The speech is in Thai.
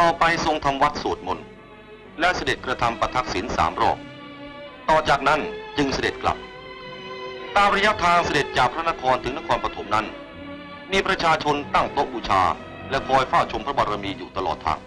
ต่อไปทรงทำวัดสวดมนต์และเสด็จกระทำประทักษิณสามรอบ ต่อจากนั้นจึงเสด็จกลับ ตามระยะทางเสด็จจากพระนครถึงนครปฐมนั้น มีประชาชนตั้งโต๊ะบูชา และคอยเฝ้าชมพระบารมีอยู่ตลอดทาง